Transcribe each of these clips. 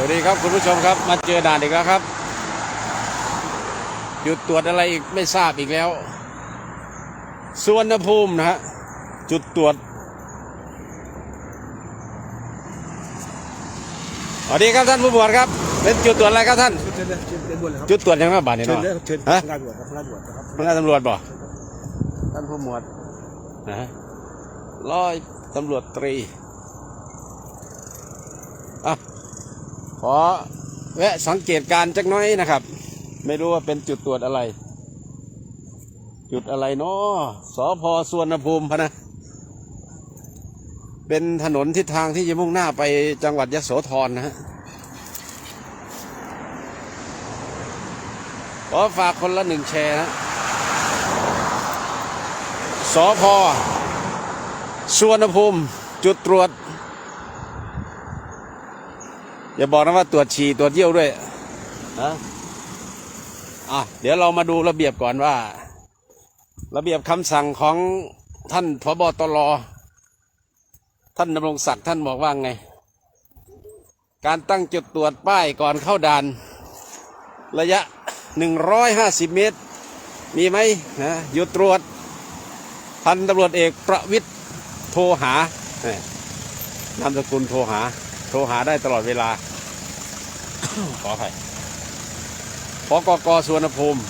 วัสดีครับคุณผู้ชมครับ มาเจอด่านอีกแล้วครับ หยุดตรวจอะไรอีกไม่ทราบอีกแล้วสวนภูมินะฮะจุดตรวจสวัสดีครับท่านผู้บวชครับ เป็นจุดตรวจอะไรครับท่าน เชิญเลยเชิญเชิญบนเลยครับจุดตรวจยังไงบ้านนี่เชิญเนาะเลยครับเชิญฮะพนักงานตำรวจครับพนักงานตำรวจนะครับพนักงานตำรวจบ่ท่านผู้หมวดนะฮะร้อยตำรวจตรีอะ ขอแวะสังเกตการ์จักน้อยนะครับ ไม่รู้ว่าเป็นจุดตรวจอะไร จุดอะไรเนาะสพสวนภูมิพะนะ เป็นถนนทิศทางที่จะมุ่งหน้าไปจังหวัดยโสธรนะฮะขอฝากคนละหนึ่งแชร์นะสพสวนภูมิ จุดตรวจ อย่าบอกนะว่าตรวจฉี่ตรวจเยี่ยวด้วยฮะอะเดี๋ยวเรามาดูระเบียบก่อนว่า ระเบียบคำสั่งของท่านพบตรท่านดำรงศักดิ์ท่านบอกว่าไง การตั้งจุดตรวจป้ายก่อนเข้าด่าน ระยะ 150 เมตร มีไหมนะหยุดตรวจพันตำรวจเอกประวิทย์โทรหาเนี่ยนามสกุลโทรหา โทรหาได้ตลอดเวลา ขออภัยพกกสุวนภูมิ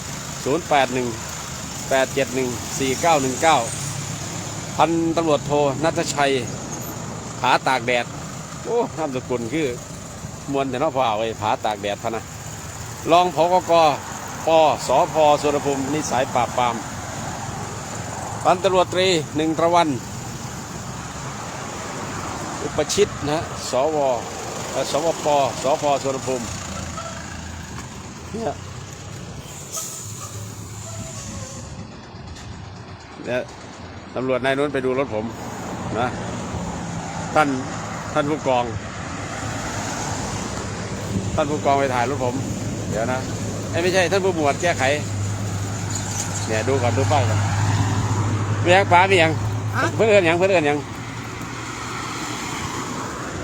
081 871 4919 พันตำรวจโทนัทชัย ผาตากแดด โอ้นามสกุลคือ มวนแต่นอกพอเอาไว้ผาตากแดดพะนะ รองพกกปสพสุวรรณภูมินิสัยปราบปราม พันตำรวจตรีหนึ่งตะวัน อุปชิตนะ สว สวปสพสุรภูมิเนี่ยเนี่ยตำรวจนายนู้นไปดูรถผมนะท่านท่านผู้กอง ท่านผู้กองไปถ่ายรถผม เดี๋ยวนะไอ้ยไม่ใช่ท่านผู้หมวดแก้ไข เนี่ยดูก่อนดูป้ายก่อนมียังป้ามียังเพื่อนเอินยังเพื่อนเอินยัง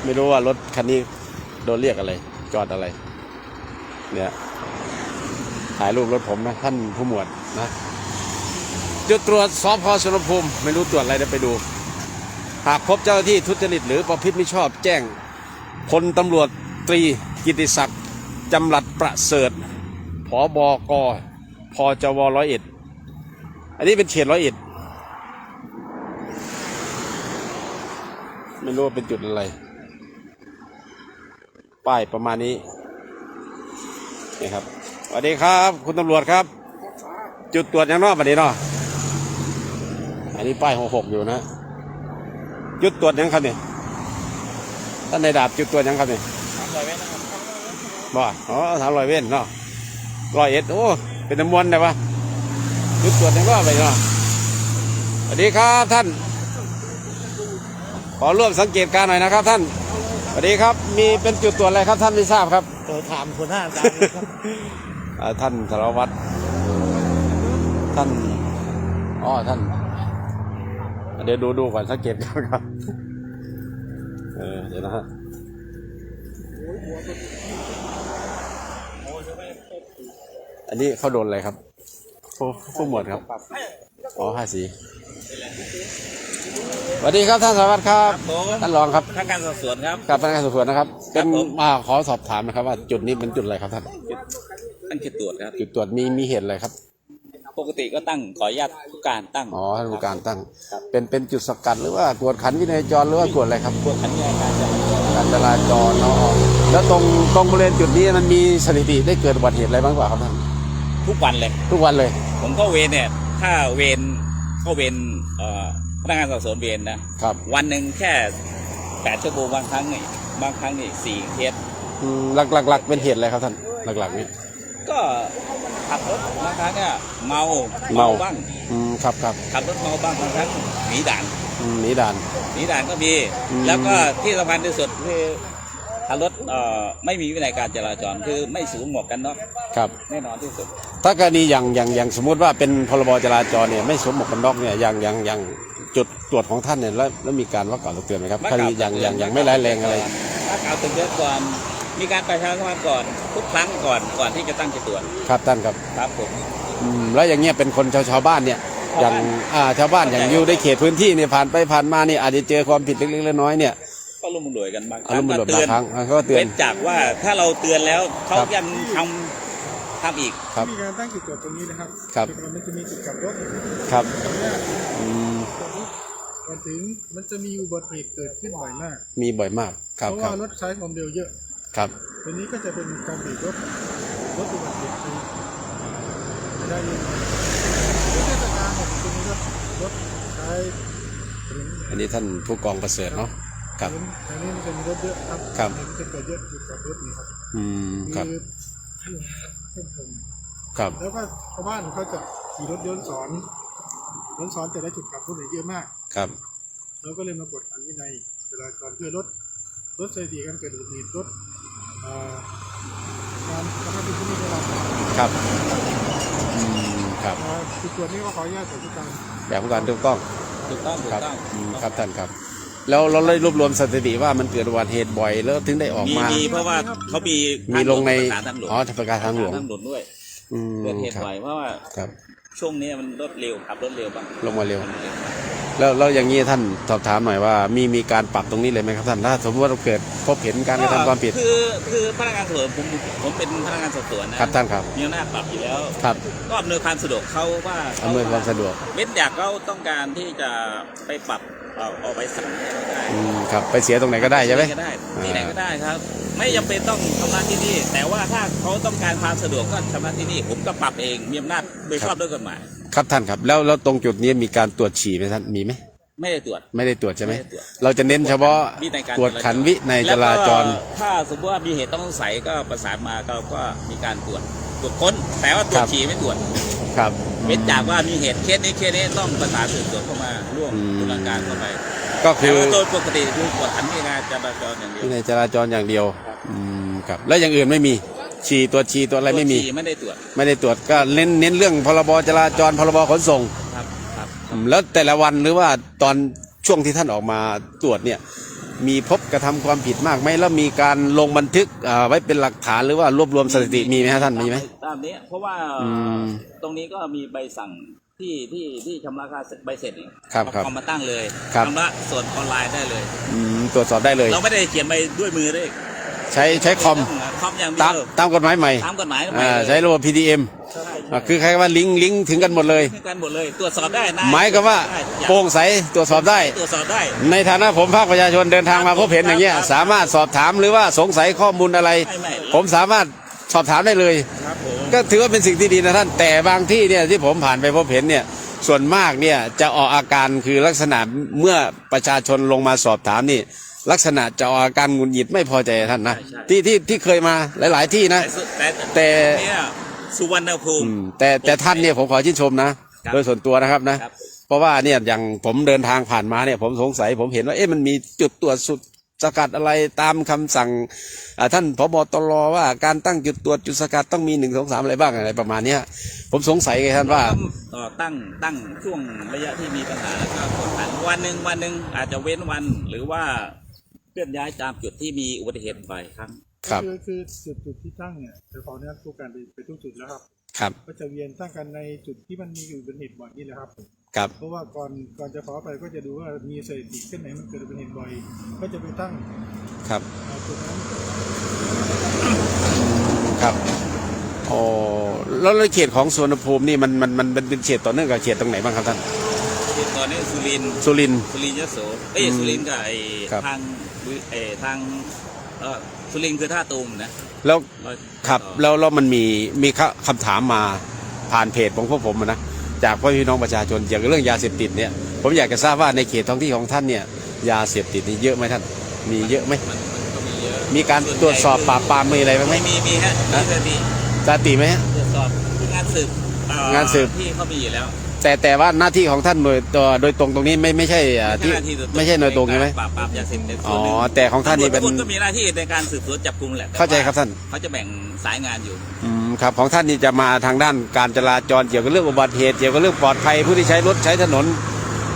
ไม่รู้ว่ารถคันนี้ โดนเรียกอะไร จอดอะไร เนี่ยถ่ายรูปรถผมนะ ท่านผู้หมวดนะจุดตรวจสพสุรภูมิ ไม่รู้ตรวจอะไรเดี๋ยวไปดู หากพบเจ้าหน้าที่ทุจริตหรือประพฤติมิชอบแจ้งพลตำรวจตรีกิติศักดิ์จำรัดประเสริฐผอบกพจวร้อยเอ็ดอันนี้เป็นเขตร้อยเอ็ดไม่รู้ว่าเป็นจุดอะไร ป้ายประมาณนี้นี่ครับสวัสดีครับ คุณตำรวจครับ จุดตรวจยังนอกบันนี้เนาะอันนี้ป้ายหกหกอยู่นะ จุดตรวจยังครับเนี่ยท่านในดาบจุดตรวจยังครับเนี่ยบ่อ๋อสามร้อยเว้นเนาะร้อยเอ็ดโอ้เป็นน้ำมวนได้ปะจุดตรวจยังว่าไปเนาะสวัสดีครับท่าน ขอร่วมสังเกตการณ์หน่อยนะครับท่าน วัสดีครับ มีเป็นจุดตรวจอะไรครับท่านไม่ทราบครับเออถามคนหน้าตามเลยครับอ่าท่านสารวัตรท่านอ๋อท่าน เดี๋ยวดูดูก่อนสังเกตก่อนครับ เออเดี๋ยวนะฮะอันนี้เขาโดนอะไรครับผู้ผู้หมวดครับ อ๋อห้าสีสวัสดีครับท่านสารวัตรครับผมท่านรองครับทางการสอบสวนครับ กับพนักงานสอบสวนนะครับ เป็นผมมาขอสอบถามนะครับ ว่าจุดนี้เป็นจุดอะไรครับท่านตั้งจุดตรวจครับ จุดตรวจมีมีเหตุอะไรครับ ปกติก็ตั้งขออนุญาตผู้การตั้ง อ๋อท่านผู้การตั้งครับเป็นเป็นจุดสกัดหรือว่ากวดขันวินัยจรหรือว่ากวดอะไรครับพวกขันยายการจราจรการจราจรเนาะแล้วตรงตรงบริเวณจุดนี้มันมีสถิติได้เกิดอุบัติเหตุอะไรบ้างเปล่าครับท่าน ทุกวันเลย ทุกวันเลย ผมเข้าเวรเนี่ย ถ้าเวรเข้าเวรเอ่อพนักงานสอบสวนเวรนะครับ วันหนึ่งแค่แปดชั่วโมงบางครั้งนี่บางครั้งนี่สี่เคสอืมหลักหลักหลักเป็นเหตุอะไรครับท่านหลักๆนี่ ก็ขับรถบางครั้งเนี่ยเมาเมา บ้างอืมครับครับขับรถเมาบ้างบางครั้งหนีด่านอืมหนีด่าน หนีด่านก็มีอืม แล้วก็ที่สำคัญที่สุดคือขับรถเอ่อไม่มีวินัยการจราจรคือไม่สวมหมวกกันน็อกครับ แน่นอนที่สุด ถ้ากรณีอย่างอย่างอย่างสมมุติว่าเป็นพรบจราจรเนี่ยไม่สวมหมวกกันน็อกเนี่ยอย่างอย่างอย่างจุดตรวจของท่านเนี่ยแล้วแล้วมีการว่ากล่าวตักเตือนไหมครับคดีอย่างอย่างอย่างไม่ร้ายแรงอะไร ถ้ากล่าวตักเตือนก่อนมีการประชาสัมพันธ์ก่อนทุกครั้งก่อนก่อนที่จะตั้งจุดตรวจครับท่านครับครับผมอืมแล้วอย่างเงี้ยเป็นคนชาวชาวบ้านเนี่ยอชาวย่างบ้านอ่าชาวบ้านอย่างอยู่ในเขตพื้นที่เนี่ยผ่านไปผ่านมาเนี่ยอาจจะเจอความผิดเล็กๆน้อยๆเนี่ยก็ร่วมมือรวยกันบางคอารรั้มงณ์มันหลก็ดเตืบาองนครั้งเขาก็เตือนเว้นจากว่าถ้าเราเตือนแล้วเขาครับยังทำ ทำอีก ครับ มีการตั้งจุดตรวจตรงนี้นะครับครับมันจะมีจุดกลับรถครับตรงเนี้ยอืมกลับรถก่อนถึงมันจะมีอุบัติเหตุเกิดขึ้นบ่อยมาก มีบ่อยมากครับเพราะครัว่าบรถใช้ความเร็วเยอะครับตัวนี้ก็จะเป็นการเบรกรถรถอุบัติเหตุไปไม่ได้เลยรถเทศกาลเนี่ยตัวนี้รถรถใช้ถนนอันนี้ท่านผู้กองประเสริฐเนาะครับถนนทางนี้มันจะมีรถเยอะครับครับ มันจะเกิดเยอะจุดกลับรถนี่ครับอืมครับ คือ เส้นตรงครับ แล้วก็ชาวบ้านเขาจะขี่รถย้อนสอนย้อนสอนแต่ละจุดกลับรถเนี่ยเยอะมาก ครับ เราก็เลยมากดขันวินัยเวลาก่อนเพื่อลดลดสถิติการเกิดอุบัติเหตุลดเอ่อการกระทำผิดที่มีเวลาครับอืมครับเอ่อจุดตรวจนี้ก็ขออนุญาตจากผู้การ แบบผู้การถูกต้องถูกต้องถูครักต้อง อืมครับท่านครับ แล้วเราได้รวบรวมสถิติว่ามันเกิดอุบัติเหตุบ่อยแล้วถึงได้ออกมีมา มีเพราะว่าเขามีมีลงในทางทางหลวงอ๋อประกาศทางหลวงทางหลวงด้วยอืมเกิดเหตุครับบ่อยเพราะว่าครับ ช่วงนี้มันรถเร็วขับรถเร็วบ้างลงมาเร็ว แล้วแล้วอย่างนี้ท่านสอบถามหน่อยว่า มีมีการปรับตรงนี้เลยไหมครับท่านถ้าสมมติว่าเราเกิดพบเห็นการกระทำความผิดคือคือพนักงานสอบสวนผมผมเป็นพนักงานสอบสวนนะครับท่านครับ มีอำนาจปรับอยู่แล้วครับก็อำนวยความสะดวกเขาว่าอำนวยความสะดวก เว้นจากเขาต้องการที่จะไปปรับ เอาเอาไปสั่งเนี่ยก็ได้อืมครับไปเสียตรงไหนก็ได้ใช่ไหมที่ก็ได้ที่ไหนก็ได้ครับ ไม่จำเป็นต้องชำระที่นี่ แต่ว่าถ้าเขาต้องการความสะดวกก็ชำระที่นี่ ผมก็ปรับเองมีอำนาจโดยชอบด้วยกฎหมาย ครับท่านครับ แล้วแล้วตรงจุดนี้มีการตรวจฉี่ไหมท่านมีไหม ไม่ได้ตรวจ ไม่ได้ตรวจใช่ไหม ไม่ได้ตรวจ เราจะเน้นเฉพาะวินัยการตรวจขันวิในยจราจร แล้วก็ถ้าสมมติว่ามีเหตุต้องสงสัยก็ประสานมาก็ก็มีการตรวจตรวจค้น แต่ว่าตรวครัจบฉี่ไม่ตรวจครับ เว้นจากว่ามีเหตุเคสนี้เคสนี้ต้องประสานสืบสวนเข้ามาร่วมอืมตุลาการเข้าไปก็แต่คือว่าโดยปกติคือตรวจขันวินัยจราจรอย่างเดียววินัยจราจรอย่างเดียว อืมครับ แล้วอย่างอื่นไม่มี ฉี่ตัวจฉี่ตัวอะไรไม่มีตวจฉี่ไม่ได้ตรวจ ไม่ได้ตรวจก็เน้นเน้นเรื่องพรบจราจรพรบขนส่งครับครับอืม แล้วแต่ละวันหรือว่าตอนช่วงที่ท่านออกมาตรวจเนี่ยมีพบกระทำความผิดมากไหมแล้วมีการลงบันทึกอ่าไว้เป็นหลักฐานหรือว่ารวบรวมสถิติมีไหมฮะท่านมีไหมตามนี้เพราะว่าอืมตรงนี้ก็มีใบสั่งที่ที่ที่ชำระค่าใบเสร็จนี่ครับเอาครับคอมมาตั้งเลยครับชำระส่วนออนไลน์ได้เลยอืมตรวจสอบได้เลย เราไม่ได้เขียนไปด้วยมือด้วยใช้ใช้คอมคอมอย่างเดีตามยวตามกฎหมายใหม่ตามกฎหมายอ่าเลยใช้ระบบ PDM ใช่ อ่าคือใครว่าลิงก์ลิงก์ถึงกันหมดเลยคือกันหมดเลยตรวจสอบได้นะหมายก็ว่าได้โปร่งใสตรวจสอบได้ ตรวจสอบได้ ในฐานะผมภาคประชาชนเดินทางมาพบเห็นอย่างเงี้ยครับสามารถสอบถามหรือว่าสงสัยข้อมูลอะไร ไม่ไม่ ผมสามารถสอบถามได้เลย ครับผมก็ถือว่าเป็นสิ่งที่ดีนะท่านแต่บางที่เนี่ยที่ผมผ่านไปพบเห็นเนี่ยส่วนมากเนี่ยจะออกอาการคือลักษณะเมื่อประชาชนลงมาสอบถามนี่ ลักษณะจะออกอาการหงุดหงิดไม่พอใจท่านนะที่ที่ที่เคยมาหลาย ๆ ที่นะ แต่แต่เนี่ย สุวรรณภูมิ อืมแต่แต่ท่านเนี่ยผมขอชื่นชมนะ ครับโดยส่วนตัวนะครับนะ ครับ เพราะว่าเนี่ยอย่างผมเดินทางผ่านมาเนี่ยผมสงสัยผมเห็นว่าเอ๊ะมันมีจุดตรวจสุดสกัดอะไรตามคำสั่งอ่าท่านพบตรว่าการตั้งจุดตรวจจุดสกัดต้องมีหนึ่งสองสามอะไรบ้างอะไรประมาณเนี้ยผมสงสัยไงท่านว่าเอ่อตั้งตั้งช่วงระยะที่มีปัญหาแล้วก็กดขันวันหนึ่งวันหนึ่งอาจจะเว้นวันหรือว่าเคลื่อนย้ายตามจุดที่มีอุบัติเหตุบ่อยครั้ง ครับ คือคือจุดจุดที่ตั้งเนี่ยจะขออนุญาตผู้การไปไปทุกจุดแล้วครับ ครับ ก็จะเวียนตั้งกันในจุดที่มันมีอุบัติเหตุบ่อยนี่แหละครับ ครับ เพราะว่าก่อนก่อนจะขอไปก็จะดูว่ามีสถิติเส้นไหนมันเกิดอุบัติเหตุบ่อย ก็จะไปตั้งครับ เอ่อจุดนั้นครับโอ้แล้วแล้วเขตของสวนภูมินี่มันมันมันมันเป็นเขตต่อเนื่องกับเขตตรงไหนบ้างครับท่านที่ตอนนี้สุรินทร์สุรินทร์ สุรินทร์ยโสเอ้ยอืมสุรินทร์กับไอ้ครับ ทาง เอ้ทางเออสุรินทร์คือท่าตูมนะแล้วอยครับต่อแล้วแล้วมันมีมีคคำถามมาผ่านเพจของพวกผมอะนะจากพ่อพี่น้องประชาชนเกี่ยวกับเรื่องยาเสพติดเนี่ยผมอยากจะทราบว่าในเขตท้องที่ของท่านเนี่ยยาเสพติดนี่เยอะไหมท่าน มีเยอะไหมมันมันก็มีเยอะมีการตรวจสอบปราบปรามมีอะไรบ้างไหมไม่มีมีฮะมีสติสติไหมฮะ ตรวจสอบคืองานสืบเอ่องานสืบ ที่เขามีอยู่แล้ว แต่แต่ว่าหน้าที่ของท่านโดยตัวโดยตรงตรงนี้ไม่ไม่ใช่อ่าที่หน้าที่โดยไม่ใช่โดยตรงใช่ไหมปราบปรามยาเสพติดอ๋อส่วนหนึ่งแต่ของท่านนี่เป็น ตำรวจทุกคก็มีหน้าที่ในการสืบสวนจับกุมแหละแต่เข้าใจครับว่ท่าน เขาจะแบ่งสายงานอยู่ อืมครับของท่านนี่จะมาทางด้านการจราจรเกี่ยวกับเรื่องอุบัติเหตุเกี่ยวกับเรื่องปลอดภัยผู้ที่ใช้รถใช้ถนน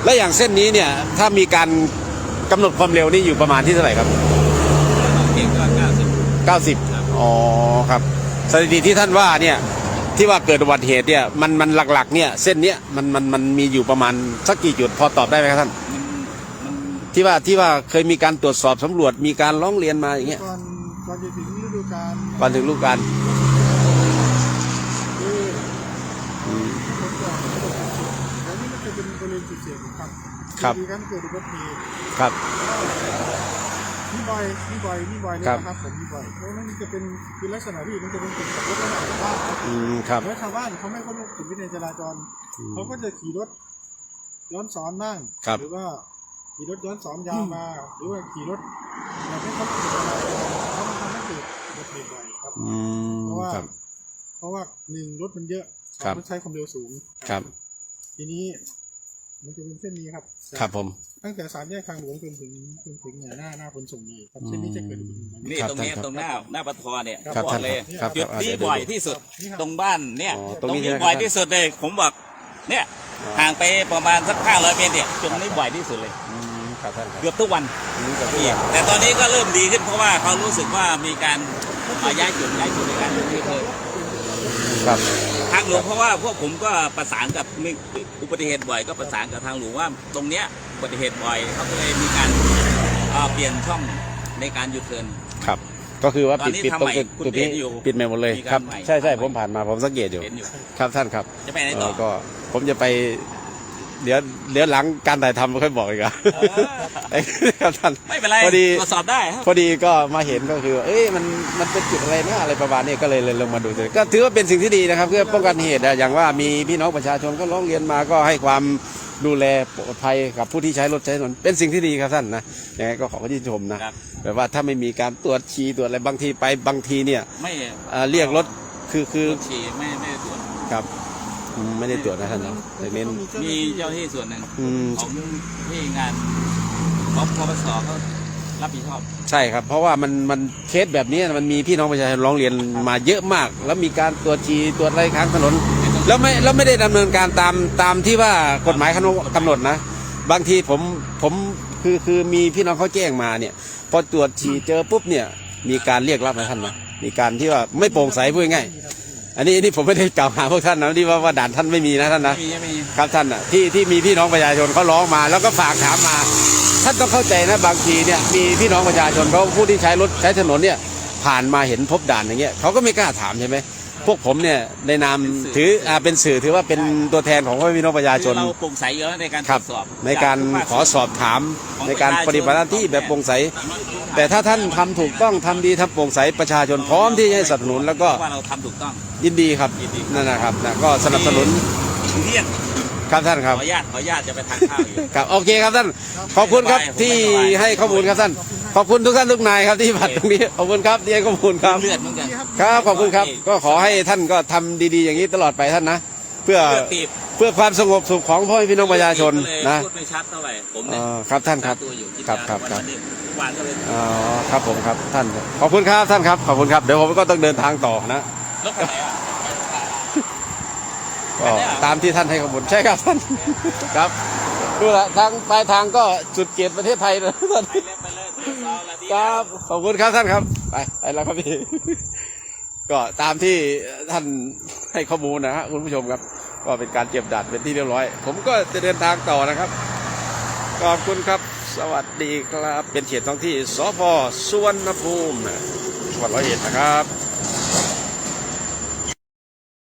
และอย่างเส้นนี้เนี่ยถ้ามีการกำหนดความเร็วนี่อยู่ประมาณที่เท่าไหร่ครับ เก่งก็เก้าสิบเก้าสิบอ๋อครับสถิติที่ท่านว่าเนี่ย ที่ว่าเกิดอุบัติเหตุเนี่ยมันมันหลักๆเนี่ยเส้นเนี้ยมันมันมันมีอยู่ประมาณสักกี่จุดพอตอบได้ไหมครับท่านมันมันที่ว่าที่ว่าเคยมีการตรวจสอบสำรวจมีการร้องเรียนมาอย่างเงี้ยก่อนก่อนจะถึงฤดูกาลก่อนถึงลูกการคืออืมคนก่อนเขาบอกแล้วนี่มันจะเป็นบริเวณจุดเสี่ยงครับครับมีการเกิดอุบัติเหตุครับนี่บ่อยนี่บ่อยนี่บ่อยเลยครับนะครับผมนี่บ่อยแล้วมันจะเป็นคือลักษณะที่มันจะเป็นกลุ่มขับรถระหว่างชาวบ้านครับ อืมครับ แล้วชาวบ้านเขาไม่เคารพกฎวินัยจราจรอืม เขาก็จะขี่รถย้อนสอนบ้างครับ หรือว่าขี่รถย้อนสอนยาวมา หรือว่าขี่รถแบบไม่เคารพกฎจราจรแล้วมันทำให้เกิดอุบัติเหตุบ่อยครับ อืมเพราะว่า ครับ เพราะว่าหนึ่งรถมันเยอะครับมันใช้ความเร็วสูงครับ ทีนี้ มันจะเป็นเส้นนี้ครับ ครับผม ตั้งแต่สามแยกทางหลวงจนถึงจนถึงเนี่ยหน้าหน้าขนส่งนี่ครับเส้นนี้จะเกิดอุบัติเหตุ นี่ครับตรงเนี้ยท่านครับตรงหน้าหน้าปะทอเนี่ยครับบอกเลยครับจุดครับที่เดี๋ยวบ่อยที่สุดนี่ครับตรงบ้านเนี่ยอ๋อตตรรงงนี้นี้ใช่ไหมบ่อยที่สุดเลยผมบอกเนี่ยห่างไปประมาณสักห้าร้อยเมตรเนี่ยตรงนี้บ่อยที่สุดเลยอืมครับท่านครับเกือบทุกวันอืมครับอีกแต่ตอนนี้ก็เริ่มดีขึ้นเพราะว่าเขารู้สึกว่ามีการเอาย้ายจุดย้ายจุดในการลงที่เพิ่มครับ ทางหลวงเพราะว่าพวกผมก็ประสานกับมีอุบัติเหตุบ่อยก็ประสานกับทางหลวงว่า ตรงเนี้ยอุบัติเหตุบ่อยเขาก็เลยมีการเอ่อเปลี่ยนช่องในการยูเทิร์น ครับ ก็คือว่าตอนปิดนี้ปิดทำตรงใหม่จุดคุณจุดนี้เห็นอยู่ปิดใหม่หมดเลยมีการครับ ใหม่ใช่ใช่ทำใหม่ผมผ่านมาผมสังเกตอยู่ เห็นอยู่ครับท่านครับจะไปไหนเอต่ออก็ผมจะไป เดี๋ยวเดี๋ยวหลังการถ่ายทำค่อยบอกอีกอะเออครับท่านไม่เป็นไรพอดี ตรวจสอบได้ครับ พอดีก็มาเห็นก็คือ เอ้ยมันมันเป็นจุดอะไรนะอะไรประมาณนี้ก็เลยเลยลงมาดูเลยก็ถือว่าเป็นสิ่งที่ดีนะครับ เพื่อป้องกันเหตุอะอย่างว่ามีพี่น้องประชาชนก็ร้องเรียนมาก็ให้ความดูแลปลอดภัยกับผู้ที่ใช้รถใช้ถนนเป็นสิ่งที่ดีครับท่านนะยังไงก็ขอชื่นชมนะครับ แบบว่าถ้าไม่มีการตรวจฉี่ตรวจอะไรบางทีไปบางทีเนี่ยไม่เอ่อเรียกรถคือคือตรวจฉี่ไม่ไม่ได้ตรวจ ครับอืมไม่ได้ตรวจนะท่านนะแต่เน้น มีเจ้าหน้าที่ส่วนหนึ่งอืม ของที่งานของปปสเขารับผิดชอบ ใช่ครับ เพราะว่ามันมันเคสแบบนี้มันมีพี่น้องประชาชนร้องเรียนมาเยอะมาก แล้วมีการตรวจฉี่ตรวจอะไรข้างถนน แล้วไม่แล้วไม่ได้ดำเนินการตามตามที่ว่ากฎหมายกำหนดนะ บางทีผมผมคือคือมีพี่น้องเขาแจ้งมาเนี่ย พอตรวจฉี่เจอปุ๊บเนี่ย มีการเรียกรับนะท่านนะมีการที่ว่าไม่โปร่งใสพูดง่ายอันนี้อันนี้ผมไม่ได้กล่าวหาพวกท่านนะที่ว่าว่าด่านท่านไม่มีนะท่านนะครับท่านอะที่ที่มีพี่น้องประชาชนเขาร้องมา แล้วก็ฝากถามมา ท่านต้องเข้าใจนะบางทีเนี่ยมีพี่น้องประชาชนเขาผู้ที่ใช้รถใช้ถนนเนี่ยผ่านมาเห็นพบด่านอย่างเงี้ยเขาก็ไม่กล้าถามใช่ไหม พวกผมเนี่ยในนามถืออ่าเป็นสื่อถือว่าเป็นตัวแทนของพ่อพี่น้องประชาชนคือเราโปร่งใสเยอะในการตครัรบวจสอบในการขอสอบถาม ในการปฏิบัติหน้าที่แบบโปร่งใส แต่ถ้าท่านทำถูกต้องทำดีทำโปร่งใสประชาชนพร้อมที่จะให้สนับสนุนแล้วก็ว่าเราทำถูกต้องยินดีครับยินดีนั่นนะครับนะก็สนับสนุนเที่ยงครับท่านคขรัอบอนุญาตขออนุญาตจะไปทานข้าวอยู่ครับโอเคครับท่านขอบคุณครับไม่สบายที่ผมไม่สบายให้ข้อมูลครับท่าน ขอบคุณทุกท่านทุกนายครับที่บัตรตรงนี้ขอบคุณครับที่ให้ข้อมูลครับเลือดเหมือนกัน ครับขอบคุณครับ ก็ขอให้ท่านก็ทำดีๆ อย่างนี้ตลอดไปท่านนะ เพื่อเลือดตีบเพื่อความสงบสุขของพ่อแม่พี่น้องประชาชนก็เลยนะพูดไม่ชัดเท่าไหร่ผมเอเนี่ยอครับท่านครับตัวอยู่ที่ครับยาครับครับวันนี้วานก็เลยอ๋อครับผมครับท่านขอบคุณครับท่านครับขอบคุณครับเดี๋ยวผมก็ต้องเดินทางต่อนะรถคันไหนอะ ก็ตามที่ท่านให้ข้อมูลใช่ครับท่าน ครับดูละทางปลายทางก็สุดเกียรติประเทศไทยนะท่านไปเลยไปเลยตรวจสอบแล้วดีครับขอบคุณครับท่านครับ ไปไปแล้วครับพี่ ก็ตามที่ท่านให้ข้อมูลนะฮะคุณผู้ชมครับ ก็เป็นการเก็บดัดเป็นที่เรียบร้อย ผมก็จะเดินทางต่อนะครับ ขอบคุณครับ สวัสดีครับ เป็นเขตท้องที่สพสุวรรณภูมิจังหวัดร้อยเอ็ดนะครับ